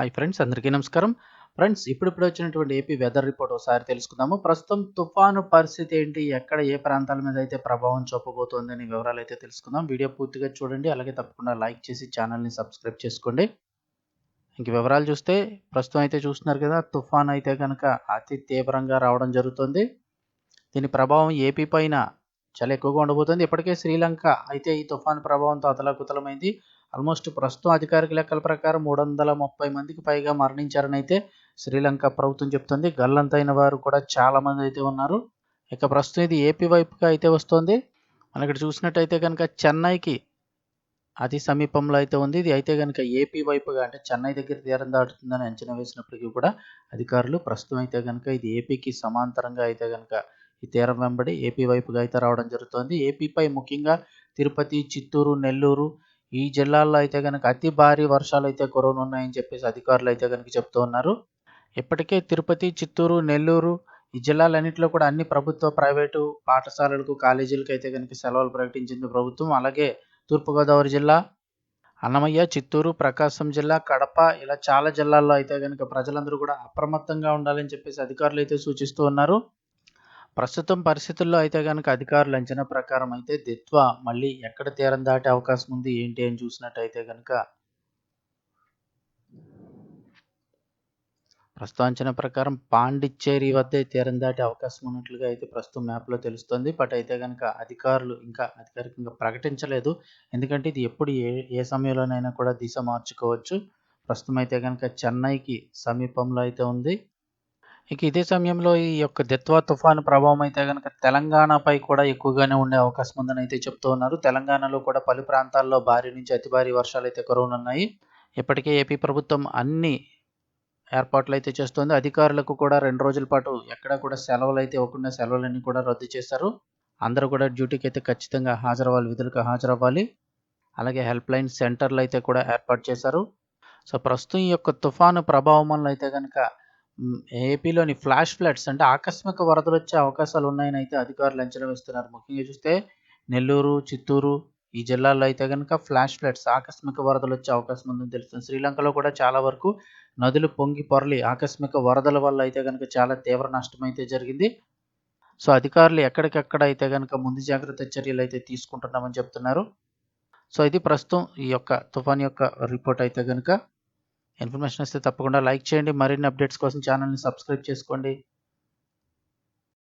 Hi friends అందరికీ నమస్కారం. Friends ఇప్పుడిప్పుడు వచ్చినటువంటి ఏపీ వెదర్ రిపోర్ట్ ఒకసారి తెలుసుకుందాము. ప్రస్తుతం తుఫాను పరిస్థితి ఏంటి? ఎక్కడ ఏ ప్రాంతాల మీద అయితే ప్రభావం చూపబోతోంది అనే వివరాలు అయితే తెలుసుకుందాం. వీడియో పూర్తిగా చూడండి. అలాగే తప్పకుండా లైక్ చేసి ఛానల్ని సబ్స్క్రైబ్ చేసుకోండి. ఇంక వివరాలు చూస్తే ప్రస్తుతం అయితే చూస్తున్నారు కదా తుఫాన్ అయితే కనుక అతి తీవ్రంగా రావడం జరుగుతుంది. దీని ప్రభావం ఏపీ పైన చాలా ఎక్కువగా ఉండబోతుంది. ఇప్పటికే శ్రీలంక అయితే ఈ తుఫాన్ ప్రభావంతో అతలాకుతలమైంది. ఆల్మోస్ట్ ప్రస్తుతం అధికారిక లెక్కల ప్రకారం మూడు వందల ముప్పై మందికి పైగా మరణించారని అయితే శ్రీలంక ప్రభుత్వం చెప్తుంది. గల్లంతైన వారు కూడా చాలామంది అయితే ఉన్నారు. ఇక ప్రస్తుతం ఇది ఏపీ వైపుగా అయితే వస్తుంది. మనం ఇక్కడ చూసినట్టయితే కనుక చెన్నైకి అతి సమీపంలో అయితే ఉంది. ఇది అయితే కనుక ఏపీ వైపుగా అంటే చెన్నై దగ్గర తీరం దాటుతుందని అంచనా వేసినప్పటికీ కూడా అధికారులు ప్రస్తుతం అయితే కనుక ఇది ఏపీకి సమాంతరంగా అయితే కనుక ఈ తీరం వెంబడి ఏపీ వైపుగా అయితే రావడం జరుగుతుంది. ఏపీపై ముఖ్యంగా తిరుపతి చిత్తూరు నెల్లూరు ఈ జిల్లాల్లో అయితే కనుక అతి భారీ వర్షాలు అయితే కురవనున్నాయని చెప్పేసి అధికారులు అయితే కనుక చెప్తూ ఉన్నారు. ఇప్పటికే తిరుపతి చిత్తూరు నెల్లూరు ఈ జిల్లాలన్నింటిలో కూడా అన్ని ప్రభుత్వ ప్రైవేటు పాఠశాలలకు కాలేజీలకు అయితే కనుక సెలవులు ప్రకటించింది ప్రభుత్వం. అలాగే తూర్పుగోదావరి జిల్లా అన్నమయ్య చిత్తూరు ప్రకాశం జిల్లా కడప ఇలా చాలా జిల్లాల్లో అయితే కనుక ప్రజలందరూ కూడా అప్రమత్తంగా ఉండాలని చెప్పేసి అధికారులు అయితే సూచిస్తూ ఉన్నారు. ప్రస్తుతం పరిస్థితుల్లో అయితే కనుక అధికారుల అంచనా ప్రకారం అయితే దిత్వా మళ్ళీ ఎక్కడ తీరం దాటే అవకాశం ఉంది ఏంటి అని చూసినట్టయితే కనుక ప్రస్తుతం అంచనా ప్రకారం పాండిచ్చేరి వద్ద తీరం దాటే అవకాశం ఉన్నట్లుగా అయితే ప్రస్తుతం మ్యాప్లో తెలుస్తుంది. బట్ అయితే కనుక అధికారులు ఇంకా అధికారికంగా ప్రకటించలేదు. ఎందుకంటే ఇది ఎప్పుడు ఏ ఏ సమయంలోనైనా కూడా దిశ మార్చుకోవచ్చు. ప్రస్తుతం అయితే కనుక చెన్నైకి సమీపంలో అయితే ఉంది. ఇక ఇదే సమయంలో ఈ యొక్క దిత్వా తుఫాను ప్రభావం అయితే కనుక తెలంగాణపై కూడా ఎక్కువగానే ఉండే అవకాశం ఉందని అయితే చెప్తూ ఉన్నారు. తెలంగాణలో కూడా పలు ప్రాంతాల్లో భారీ నుంచి అతి భారీ వర్షాలు అయితే కురవనున్నాయి ఇప్పటికే ఏపీ ప్రభుత్వం అన్ని ఏర్పాట్లు అయితే చేస్తుంది. అధికారులకు కూడా రెండు రోజుల పాటు ఎక్కడ కూడా సెలవులు అయితే ఇవ్వకుండా సెలవులన్నీ కూడా రద్దు చేశారు. అందరూ కూడా డ్యూటీకి అయితే ఖచ్చితంగా హాజరవ్వాలి విధులకు హాజరవ్వాలి. అలాగే హెల్ప్ లైన్ సెంటర్లు అయితే కూడా ఏర్పాటు చేశారు. సో ప్రస్తుతం ఈ యొక్క తుఫాను ప్రభావం వల్ల అయితే కనుక ఏపీలోని ఫ్లాష్ ఫ్లడ్స్ అంటే ఆకస్మిక వరదలు వచ్చే అవకాశాలు ఉన్నాయని అయితే అధికారులు అంచనా వేస్తున్నారు. ముఖ్యంగా చూస్తే నెల్లూరు చిత్తూరు ఈ జిల్లాల్లో అయితే కనుక ఫ్లాష్ ఫ్లడ్స్ ఆకస్మిక వరదలు వచ్చే అవకాశం ఉందని తెలుస్తుంది. శ్రీలంకలో కూడా చాలా వరకు నదులు పొంగి పొరలి ఆకస్మిక వరదల వల్ల అయితే కనుక చాలా తీవ్ర నష్టం అయితే జరిగింది. సో అధికారులు ఎక్కడికెక్కడ అయితే కనుక ముందు జాగ్రత్త చర్యలు అయితే తీసుకుంటున్నామని చెప్తున్నారు. సో ఇది ప్రస్తుతం ఈ యొక్క తుఫాన్ యొక్క రిపోర్ట్ అయితే కనుక ఇన్ఫర్మేషన్ వస్తే తప్పకుండా లైక్ చేయండి. మరిన్ని అప్డేట్స్ కోసం ఛానల్ని సబ్స్క్రైబ్ చేసుకోండి.